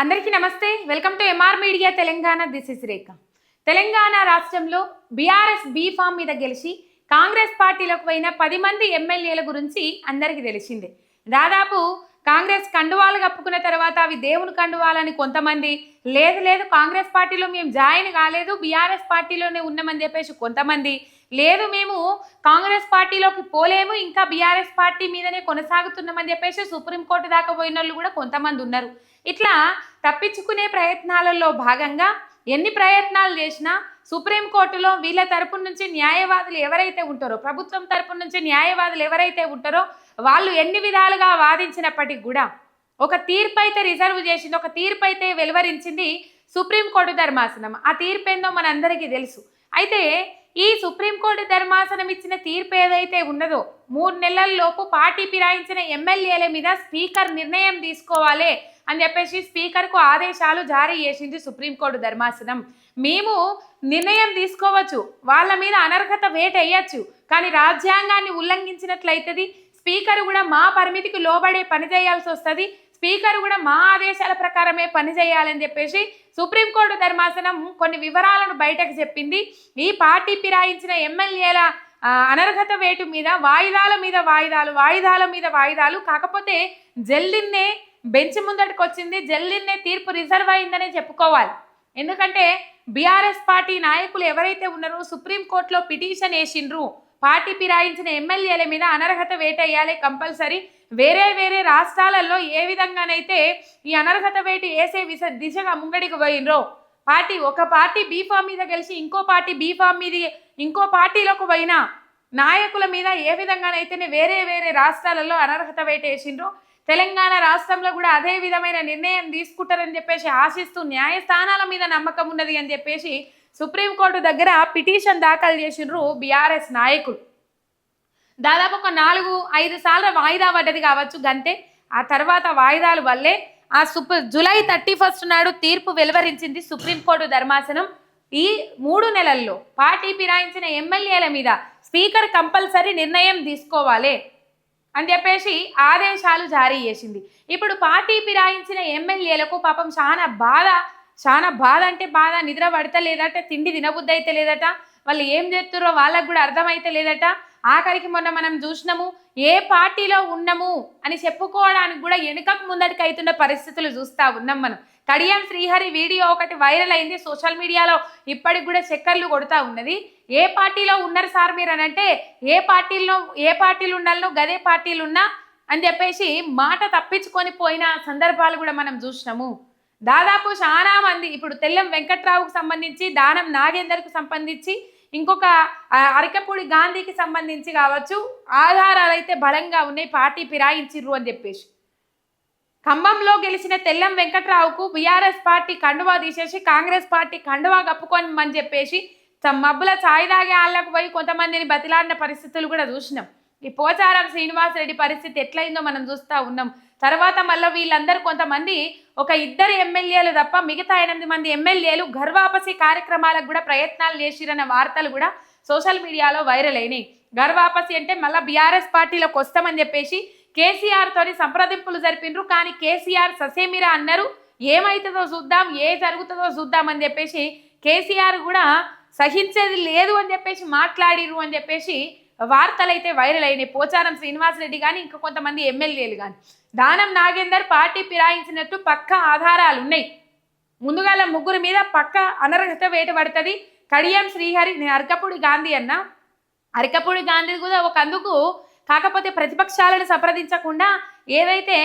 అందరికీ నమస్తే. Welcome to MR media Telangana. This is Rekha Telangana రాష్ట్రంలో బీఆర్ఎస్ బీ ఫామ్ మీద గెలిచి కాంగ్రెస్ పార్టీలకు పోయిన పది మంది ఎమ్మెల్యేల గురించి అందరికీ తెలిసిందే. దాదాపు కాంగ్రెస్ కండువాలు కప్పుకున్న తర్వాత అవి దేవుని కండువాలని కొంతమంది లేదు లేదు కాంగ్రెస్ పార్టీలో మేము జాయిన్ కాలేదు బీఆర్ఎస్ పార్టీలోనే ఉన్నామని చెప్పేసి కొంతమంది లేదు మేము కాంగ్రెస్ పార్టీలోకి పోలేము ఇంకా బీఆర్ఎస్ పార్టీ మీదనే కొనసాగుతున్నామని చెప్పేసి సుప్రీంకోర్టు దాకా పోయిన వాళ్ళు కూడా కొంతమంది ఉన్నారు. ఇట్లా తప్పించుకునే ప్రయత్నాలలో భాగంగా ఎన్ని ప్రయత్నాలు చేసినా సుప్రీంకోర్టులో వీళ్ళ తరపు నుంచి న్యాయవాదులు ఎవరైతే ఉంటారో ప్రభుత్వం తరపు నుంచి న్యాయవాదులు ఎవరైతే ఉంటారో వాళ్ళు ఎన్ని విధాలుగా వాదించినప్పటికీ కూడా ఒక తీర్పు అయితే రిజర్వ్ చేసింది ఒక తీర్పు అయితే వెలువరించింది సుప్రీంకోర్టు ధర్మాసనం. ఆ తీర్పు ఏందో మనందరికీ తెలుసు. అయితే ఈ సుప్రీంకోర్టు ధర్మాసనం ఇచ్చిన తీర్పు ఏదైతే ఉన్నదో మూడు నెలల్లోపు పార్టీ ఫిరాయించిన ఎమ్మెల్యేల మీద స్పీకర్ నిర్ణయం తీసుకోవాలి అని చెప్పేసి స్పీకర్కు ఆదేశాలు జారీ చేసింది సుప్రీంకోర్టు ధర్మాసనం. మేము నిర్ణయం తీసుకోవచ్చు వాళ్ళ మీద అనర్హత వేట వేయచ్చు కానీ రాజ్యాంగాన్ని ఉల్లంఘించినట్లయితుంది స్పీకర్ కూడా మా పరిమితికి లోబడే పని చేయాల్సి వస్తుంది స్పీకర్ కూడా మా ఆదేశాల ప్రకారమే పని చేయాలని చెప్పేసి సుప్రీంకోర్టు ధర్మాసనం కొన్ని వివరాలను బయటకు చెప్పింది. ఈ పార్టీ ఫిరాయించిన ఎమ్మెల్యేల అనర్హత వేటు మీద వాయిదాల మీద వాయిదాలు వాయిదాల మీద వాయిదాలు. కాకపోతే జల్లిన్నే బెంచ్ ముందటికి వచ్చింది జల్లిన్నే తీర్పు రిజర్వ్ అయిందనే చెప్పుకోవాలి. ఎందుకంటే బీఆర్ఎస్ పార్టీ నాయకులు ఎవరైతే ఉన్నారో సుప్రీంకోర్టులో పిటిషన్ వేసిండ్రు. పార్టీ పిరాయించిన ఎమ్మెల్యేల మీద అనర్హత వేటేయాలి కంపల్సరీ. వేరే వేరే రాష్ట్రాలలో ఏ విధంగానైతే ఈ అనర్హత వేటు వేసే విస దిశగా ముంగడికి పోయినరో పార్టీ ఒక పార్టీ బీఫామ్ మీద గెలిచి ఇంకో పార్టీ బీఫామ్ మీద ఇంకో పార్టీలోకి పోయినా నాయకుల మీద ఏ విధంగానైతేనే వేరే వేరే రాష్ట్రాలలో అనర్హత వేటేసిండ్రు. తెలంగాణ రాష్ట్రంలో కూడా అదే విధమైన నిర్ణయం తీసుకుంటారని చెప్పేసి ఆశిస్తూ న్యాయస్థానాల మీద నమ్మకం ఉన్నది అని చెప్పేసి సుప్రీంకోర్టు దగ్గర పిటిషన్ దాఖలు చేసిండ్రు బీఆర్ఎస్ నాయకులు. దాదాపు ఒక నాలుగు ఐదు సార్లు వాయిదా పడ్డది కావచ్చు గంతే. ఆ తర్వాత వాయిదాలు వల్లే ఆ సుప్ జూలై థర్టీ ఫస్ట్ నాడు తీర్పు వెలువరించింది సుప్రీంకోర్టు ధర్మాసనం. ఈ మూడు నెలల్లో పార్టీ ఫిరాయించిన ఎమ్మెల్యేల మీద స్పీకర్ కంపల్సరీ నిర్ణయం తీసుకోవాలి అని చెప్పేసి ఆదేశాలు జారీ చేసింది. ఇప్పుడు పార్టీ ఫిరాయించిన ఎమ్మెల్యేలకు పాపం చాలా బాధ చాలా బాధ అంటే బాధ నిద్ర పడతలేదట తిండి తినబుద్ధి అయితే లేదట వాళ్ళు ఏం చేస్తుర్రో వాళ్ళకు కూడా అర్థమైతే లేదట ఆఖరికి మొన్న మనం చూసినాము ఏ పార్టీలో ఉన్నాము అని చెప్పుకోవడానికి కూడా వెనుకకు ముందటికి అవుతున్న పరిస్థితులు చూస్తా ఉన్నాం మనం. కడియం శ్రీహరి వీడియో ఒకటి వైరల్ అయింది సోషల్ మీడియాలో ఇప్పటికి కూడా చక్కర్లు కొడుతూ ఉన్నది. ఏ పార్టీలో ఉన్నారు సార్ మీరు అని అంటే ఏ పార్టీలో ఏ పార్టీలు ఉండాలనో గదే పార్టీలు ఉన్నా అని చెప్పేసి మాట తప్పించుకొని పోయిన సందర్భాలు కూడా మనం చూసినాము. దాదాపు చాలా మంది ఇప్పుడు తెల్లం వెంకట్రావుకు సంబంధించి దానం నాగేందర్కు సంబంధించి ఇంకొక అరకపూడి గాంధీకి సంబంధించి కావచ్చు ఆధారాలు అయితే బలంగా ఉన్నాయి పార్టీ పిరాయించిర్రు అని చెప్పేసి. ఖమ్మంలో గెలిచిన తెల్లం వెంకట్రావుకు బీఆర్ఎస్ పార్టీ కండువా తీసేసి కాంగ్రెస్ పార్టీ కండువా కప్పుకోమని చెప్పేసి మబ్బుల ఛాయ్ తాగే వాళ్ళకు పోయి కొంతమందిని బతిలాడిన పరిస్థితులు కూడా చూసినాం. ఈ పోచారం శ్రీనివాసరెడ్డి పరిస్థితి ఎట్లయిందో మనం చూస్తూ ఉన్నాం. తర్వాత మళ్ళీ వీళ్ళందరూ కొంతమంది ఒక ఇద్దరు ఎమ్మెల్యేలు తప్ప మిగతా ఎనిమిది మంది ఎమ్మెల్యేలు గర్వాపసి కార్యక్రమాలకు కూడా ప్రయత్నాలు చేసిరన్న వార్తలు కూడా సోషల్ మీడియాలో వైరల్ అయినాయి. గర్వాపసి అంటే మళ్ళీ బీఆర్ఎస్ పార్టీలోకి వస్తామని చెప్పేసి కేసీఆర్ తోని సంప్రదింపులు జరిపిండ్రు కానీ కేసీఆర్ ససేమిరా అన్నారు. ఏమవుతుందో చూద్దాం ఏ జరుగుతుందో చూద్దాం అని చెప్పేసి కేసీఆర్ కూడా సహించేది లేదు అని చెప్పేసి మాట్లాడిరు అని చెప్పేసి వార్తలు అయితే వైరల్ అయినాయి. పోచారం శ్రీనివాసరెడ్డి కానీ ఇంకా కొంతమంది ఎమ్మెల్యేలు కానీ దానం నాగేందర్ పార్టీ ఫిరాయించినట్టు పక్క ఆధారాలు ఉన్నాయి ముందుగాల ముగ్గురు మీద పక్క అనర్హత వేట పడుతుంది కడియం శ్రీహరి నేను అరకపూడి గాంధీ అన్న. అరకపూడి గాంధీ కూడా ఒక అందుకు కాకపోతే ప్రతిపక్షాలను సంప్రదించకుండా ఏదైతే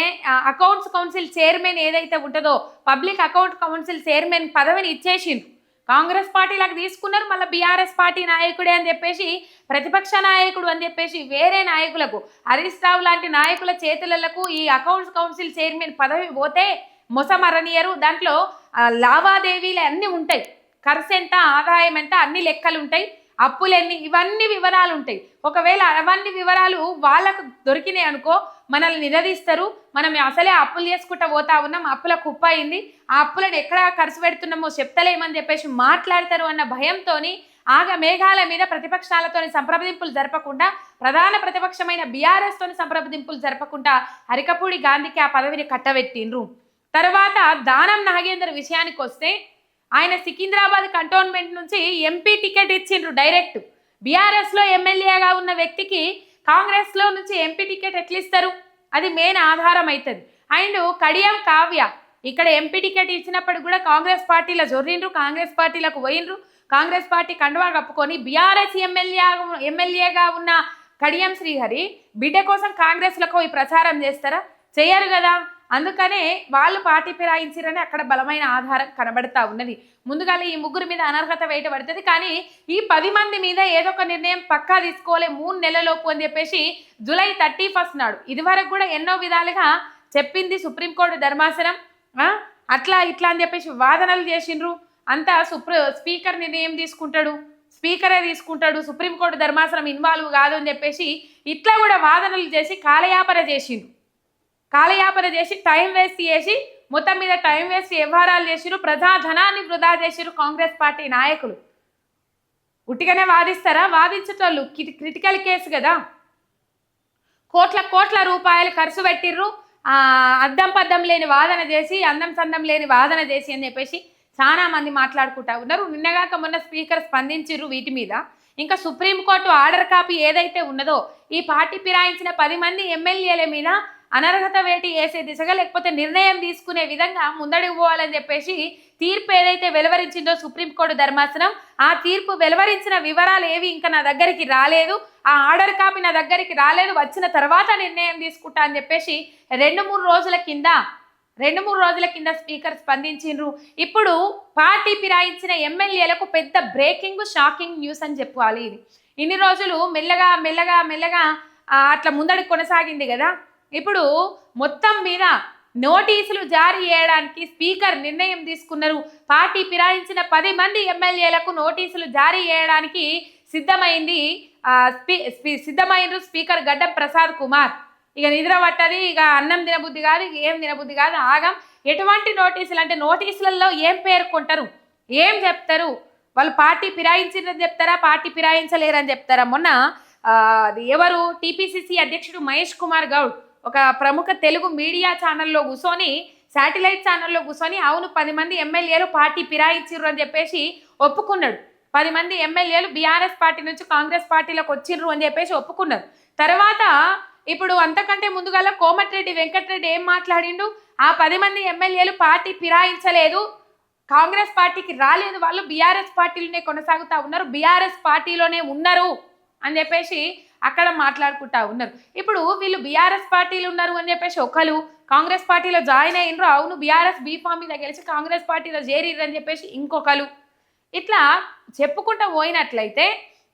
అకౌంట్స్ కౌన్సిల్ చైర్మన్ ఏదైతే ఉంటుందో పబ్లిక్ అకౌంట్ కౌన్సిల్ చైర్మన్ పదవిని ఇచ్చేసిండు. కాంగ్రెస్ పార్టీలకు తీసుకున్నారు మళ్ళీ బీఆర్ఎస్ పార్టీ నాయకుడే అని చెప్పేసి ప్రతిపక్ష నాయకుడు అని చెప్పేసి వేరే నాయకులకు హరీష్ రావు లాంటి నాయకుల చేతులకు ఈ అకౌంట్స్ కౌన్సిల్ చైర్మన్ పదవి పోతే మొసమరనియరు. దాంట్లో లావాదేవీలు అన్నీ ఉంటాయి. ఖర్చు ఎంత ఆదాయం ఎంత అన్ని లెక్కలు ఉంటాయి. అప్పులు ఎన్ని ఇవన్నీ వివరాలు ఉంటాయి. ఒకవేళ అవన్నీ వివరాలు వాళ్ళకు దొరికినాయి అనుకో మనల్ని నిలదీస్తారు. మనం అసలే అప్పులు చేసుకుంటా పోతా ఉన్నాం. అప్పుల కుప్ప అయింది. ఆ అప్పులను ఎక్కడ ఖర్చు పెడుతున్నామో చెప్తలేమని చెప్పేసి మాట్లాడతారు అన్న భయంతోని ఆగ మేఘాల మీద ప్రతిపక్షాలతోని సంప్రదింపులు జరపకుండా ప్రధాన ప్రతిపక్షమైన బీఆర్ఎస్తో తోని సంప్రదింపులు జరపకుండా అరికపూడి గాంధీకి ఆ పదవిని కట్టబెట్టిండ్రు. తర్వాత దానం నాగేందర్ విషయానికి వస్తే ఆయన సికింద్రాబాద్ కంటోన్మెంట్ నుంచి ఎంపీ టికెట్ ఇచ్చిండ్రు డైరెక్ట్. బీఆర్ఎస్లో ఎమ్మెల్యేగా ఉన్న వ్యక్తికి కాంగ్రెస్లో నుంచి ఎంపీ టికెట్ ఎట్లా ఇస్తారు అది మెయిన్ ఆధారం అవుతుంది అండ్ కడియం కావ్య. ఇక్కడ ఎంపీ టికెట్ ఇచ్చినప్పుడు కూడా కాంగ్రెస్ పార్టీలో జొర్రిండ్రు కాంగ్రెస్ పార్టీలకు పోయినరు కాంగ్రెస్ పార్టీ కండువా కప్పుకొని బీఆర్ఎస్ ఎమ్మెల్యే ఎమ్మెల్యేగా ఉన్న కడియం శ్రీహరి బిడ్డ కోసం కాంగ్రెస్లకు ఈ ప్రచారం చేస్తారా? చేయరు కదా. అందుకనే వాళ్ళు పార్టీ ఫిరాయించారని అక్కడ బలమైన ఆధారం కనబడతా ఉన్నది. ముందుగా ఈ ముగ్గురు మీద అనర్హత వేయట పడుతుంది. కానీ ఈ పది మంది మీద ఏదో ఒక నిర్ణయం పక్కా తీసుకోలే మూడు నెలలలోపు అని చెప్పేసి జూలై థర్టీ ఫస్ట్ నాడు. ఇదివరకు కూడా ఎన్నో విధాలుగా చెప్పింది సుప్రీంకోర్టు ధర్మాసనం. అట్లా ఇట్లా అని చెప్పేసి వాదనలు చేసిండ్రు. అంతా సుప్రీ స్పీకర్ నిర్ణయం తీసుకుంటాడు. స్పీకరే తీసుకుంటాడు. సుప్రీంకోర్టు ధర్మాసనం ఇన్వాల్వ్ కాదు అని చెప్పేసి ఇట్లా కూడా వాదనలు చేసి కాలయాపన చేసిండ్రు. కాలయాపన చేసి టైం వేస్ట్ చేసి మొత్తం మీద టైం వేస్ట్ వ్యవహారాలు చేసిరు ప్రజాధనాన్ని వృధా చేసిరు కాంగ్రెస్ పార్టీ నాయకులు. ఉట్టిగానే వాదిస్తారా? వాదించేటోళ్ళు క్రిటికల్ కేసు కదా. కోట్ల కోట్ల రూపాయలు ఖర్చు పెట్టిర్రు. అద్దం పద్దం లేని వాదన చేసి అందం సందం లేని వాదన చేసి అని చెప్పేసి చాలా మంది మాట్లాడుకుంటా ఉన్నారు. నిన్నగాక మొన్న స్పీకర్ స్పందించిర్రు వీటి మీద. ఇంకా సుప్రీంకోర్టు ఆర్డర్ కాపీ ఏదైతే ఉన్నదో ఈ పార్టీ ఫిరాయించిన పది మంది ఎమ్మెల్యేల మీద అనర్హత వేటి వేసే దిశగా లేకపోతే నిర్ణయం తీసుకునే విధంగా ముందడుగు పోవాలని చెప్పేసి తీర్పు ఏదైతే వెలువరించిందో సుప్రీంకోర్టు ధర్మాసనం ఆ తీర్పు వెలువరించిన వివరాలు ఏవి ఇంకా నా దగ్గరికి రాలేదు ఆ ఆర్డర్ కాపీ నా దగ్గరికి రాలేదు వచ్చిన తర్వాత నిర్ణయం తీసుకుంటా అని చెప్పేసి రెండు మూడు రోజుల కింద రెండు మూడు రోజుల కింద స్పీకర్ స్పందించిండ్రు. ఇప్పుడు పార్టీ ఫిరాయించిన ఎమ్మెల్యేలకు పెద్ద బ్రేకింగ్ షాకింగ్ న్యూస్ అని చెప్పాలి ఇది. ఇన్ని రోజులు మెల్లగా మెల్లగా మెల్లగా అట్లా ముందడి కొనసాగింది కదా. ఇప్పుడు మొత్తం మీద నోటీసులు జారీ చేయడానికి స్పీకర్ నిర్ణయం తీసుకున్నారు. పార్టీ ఫిరాయించిన పది మంది ఎమ్మెల్యేలకు నోటీసులు జారీ చేయడానికి సిద్ధమైంది స్పీ స్పీ- సిద్ధమైనరు స్పీకర్ గడ్డం ప్రసాద్ కుమార్. ఇక నిద్ర పట్టది ఇక అన్నం తినబుద్ధి కాదు ఇక ఏం తినబుద్ధి కాదు ఆగం. ఎటువంటి నోటీసులు అంటే నోటీసులలో ఏం పేర్కొంటారు ఏం చెప్తారు? వాళ్ళు పార్టీ ఫిరాయించిందని చెప్తారా పార్టీ ఫిరాయించలేరని చెప్తారా? మొన్న అది ఎవరు? టీపీసీసీ అధ్యక్షుడు మహేష్ కుమార్ గౌడ్. ఒక ప్రముఖ తెలుగు మీడియా ఛానల్లో కూర్చొని శాటిలైట్ ఛానల్లో కూర్చొని అవును పది మంది ఎమ్మెల్యేలు పార్టీ పిరాయించిర్రు అని చెప్పేసి ఒప్పుకున్నాడు. పది మంది ఎమ్మెల్యేలు బీఆర్ఎస్ పార్టీ నుంచి కాంగ్రెస్ పార్టీలోకి వచ్చిర్రు అని చెప్పేసి ఒప్పుకున్నారు. తర్వాత ఇప్పుడు అంతకంటే ముందుగాల కోమటిరెడ్డి వెంకటరెడ్డి ఏం మాట్లాడిండు? ఆ పది మంది ఎమ్మెల్యేలు పార్టీ ఫిరాయించలేదు. కాంగ్రెస్ పార్టీకి రాలేదు వాళ్ళు బీఆర్ఎస్ పార్టీలోనే కొనసాగుతా ఉన్నారు బీఆర్ఎస్ పార్టీలోనే ఉన్నారు అని చెప్పేసి అక్కడ మాట్లాడుకుంటా ఉన్నారు. ఇప్పుడు వీళ్ళు బీఆర్ఎస్ పార్టీలు ఉన్నారు అని చెప్పేసి ఒకరు కాంగ్రెస్ పార్టీలో జాయిన్ అయినరు. అవును బీఆర్ఎస్ బీఫామ్ మీద గెలిచి కాంగ్రెస్ పార్టీలో చేరిర్రు అని చెప్పేసి ఇంకొకరు ఇట్లా చెప్పుకుంటూ పోయినట్లయితే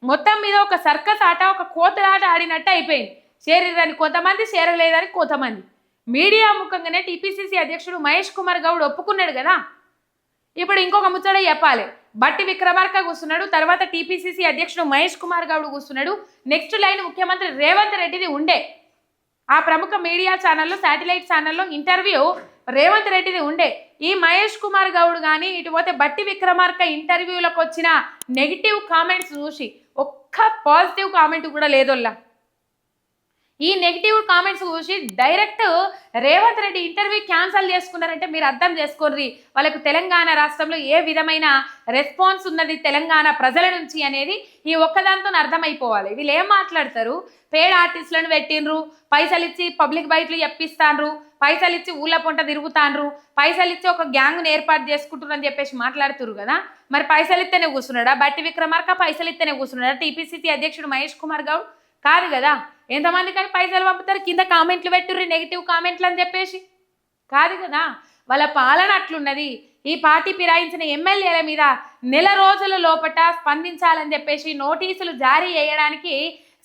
మొత్తం మీద ఒక సర్కస్ ఆట ఒక కోతలాట ఆడినట్టు అయిపోయింది. చేరిరని కొంతమంది చేరలేదని కొంతమంది. మీడియా ముఖంగానే టీపీసీసీ అధ్యక్షుడు మహేష్ కుమార్ గౌడ్ ఒప్పుకున్నాడు కదా? ఇప్పుడు ఇంకొక ముచ్చట చెప్పాలి. బట్టి విక్రమార్క కూర్చున్నాడు. తర్వాత టీపీసీసీ అధ్యక్షుడు మహేష్ కుమార్ గౌడ్ కూర్చున్నాడు. నెక్స్ట్ లైన్ ముఖ్యమంత్రి రేవంత్ రెడ్డిది ఉండే. ఆ ప్రముఖ మీడియా ఛానల్లో శాటిలైట్ ఛానల్లో ఇంటర్వ్యూ రేవంత్ రెడ్డిది ఉండే. ఈ మహేష్ కుమార్ గౌడ్ కానీ ఇటు పోతే బట్టి విక్రమార్క ఇంటర్వ్యూలకు వచ్చిన నెగిటివ్ కామెంట్స్ చూసి ఒక్క పాజిటివ్ కామెంట్ కూడా లేదోల్లా. ఈ నెగిటివ్ కామెంట్స్ చూసి direct Revanth Reddy interview cancel చేసుకున్నారంటే మీరు అర్థం చేసుకోర్రి వాళ్ళకు తెలంగాణ రాష్ట్రంలో ఏ విధమైన రెస్పాన్స్ ఉన్నది తెలంగాణ ప్రజల నుంచి అనేది ఈ ఒక్కదాంతో అర్థమైపోవాలి. వీళ్ళు ఏం మాట్లాడతారు? పేడ్ ఆర్టిస్టులను పెట్టిండ్రు పైసలు ఇచ్చి పబ్లిక్ బైట్లు చెప్పిస్తాండ్రు పైసలు ఇచ్చి ఊళ్ళ పొంట తిరుగుతాండ్రు పైసలు ఇచ్చి ఒక గ్యాంగ్ను ఏర్పాటు చేసుకుంటున్నారని చెప్పేసి మాట్లాడుతురు కదా. మరి పైసలు ఇస్తేనే కూర్చున్నాడా? బట్టి విక్రమార్క పైసలు ఇస్తేనే కూర్చున్నాడా? టీపీసీసీ అధ్యక్షుడు మహేష్ కుమార్ గౌడ్ కాదు కదా? ఎంతమంది కానీ పైసలు పంపుతారు? కింద కామెంట్లు పెట్టుర్రి నెగిటివ్ కామెంట్లు అని చెప్పేసి. కాదు కదా? వాళ్ళ పాలన అట్లున్నది. ఈ పార్టీ ఫిరాయించిన ఎమ్మెల్యేల మీద నెల రోజుల లోపట స్పందించాలని చెప్పేసి నోటీసులు జారీ చేయడానికి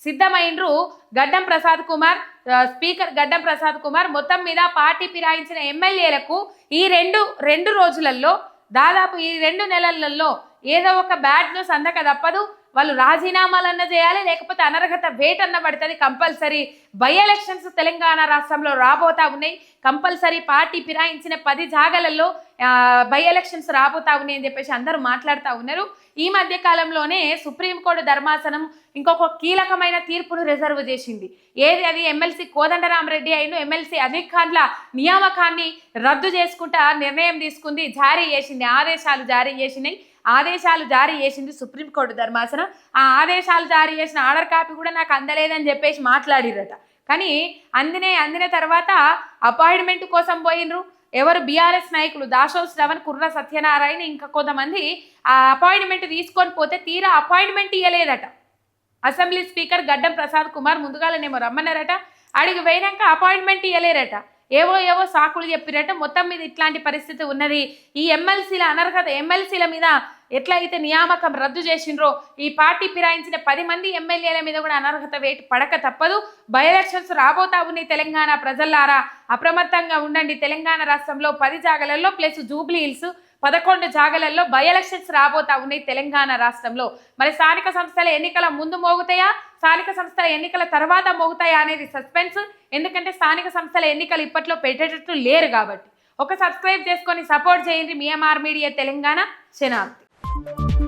సిద్ధమైండ్రు గడ్డం ప్రసాద్ కుమార్ స్పీకర్ గడ్డం ప్రసాద్ కుమార్. మొత్తం మీద పార్టీ ఫిరాయించిన ఎమ్మెల్యేలకు ఈ రెండు రెండు రోజులలో దాదాపు ఈ రెండు నెలలలో ఏదో ఒక బ్యాడ్ న్యూస్ అందక తప్పదు. వాళ్ళు రాజీనామాలన్న చేయాలి లేకపోతే అనర్హత వేట్ అన్న పడుతుంది. కంపల్సరీ బై ఎలక్షన్స్ తెలంగాణ రాష్ట్రంలో రాబోతా ఉన్నాయి. కంపల్సరీ పార్టీ ఫిరాయించిన పది జాగలలో బై ఎలక్షన్స్ రాబోతా ఉన్నాయి అని చెప్పేసి అందరూ మాట్లాడుతూ ఉన్నారు. ఈ మధ్య కాలంలోనే సుప్రీంకోర్టు ధర్మాసనం ఇంకొక కీలకమైన తీర్పును రిజర్వ్ చేసింది. ఏది అది ఎమ్మెల్సీ కోదండరామరెడ్డి అయిన ఎమ్మెల్సీ అదిక్ ఖాన్ల నియామకాన్ని రద్దు చేసుకుంటా నిర్ణయం తీసుకుంది జారీ చేసింది ఆదేశాలు జారీ చేసినాయి. ఆదేశాలు జారీ చేసింది సుప్రీంకోర్టు ధర్మాసనం. ఆ ఆదేశాలు జారీ చేసిన ఆర్డర్ కాపీ కూడా నాకు అందలేదని చెప్పేసి మాట్లాడిరట కానీ అందినే అందిన తర్వాత అపాయింట్మెంట్ కోసం పోయినరు. ఎవరు బీఆర్ఎస్ నాయకులు దాసో శ్రవణ్ కుర్ర సత్యనారాయణ ఇంకా కొంతమంది ఆ అపాయింట్మెంట్ తీసుకొని పోతే తీరా అపాయింట్మెంట్ ఇవ్వలేదట అసెంబ్లీ స్పీకర్ గడ్డం ప్రసాద్ కుమార్ ముందుగాలనేమో రమ్మన్నారట. అడిగి పోయినాక అపాయింట్మెంట్ ఇవ్వలేరట ఏవో ఏవో సాకులు చెప్పినట్టు మొత్తం మీద ఇట్లాంటి పరిస్థితి ఉన్నది. ఈ ఎమ్మెల్సీల అనర్హత ఎమ్మెల్సీల మీద ఎట్లయితే నియామకం రద్దు చేసిండ్రో ఈ పార్టీ ఫిరాయించిన పది మంది ఎమ్మెల్యేల మీద కూడా అనర్హత వేటు పడక తప్పదు. బై ఎలక్షన్స్ రాబోతా ఉన్నాయి తెలంగాణ ప్రజల్లారా అప్రమత్తంగా ఉండండి. తెలంగాణ రాష్ట్రంలో పది జాగలలో ప్లస్ జూబ్లీ హిల్స్ పదకొండు జాగలలో బై ఎలక్షన్స్ రాబోతా ఉన్నాయి తెలంగాణ రాష్ట్రంలో. మరి స్థానిక సంస్థల ఎన్నికల ముందు మోగుతాయా? స్థానిక సంస్థల ఎన్నికల తర్వాత మోగుతాయా అనేది సస్పెన్స్. ఎందుకంటే స్థానిక సంస్థల ఎన్నికలు ఇప్పట్లో పెట్టేటట్టు లేరు కాబట్టి. ఒక సబ్స్క్రైబ్ చేసుకొని సపోర్ట్ చేయండి మిఎంఆర్ మీడియా తెలంగాణ శనార్థి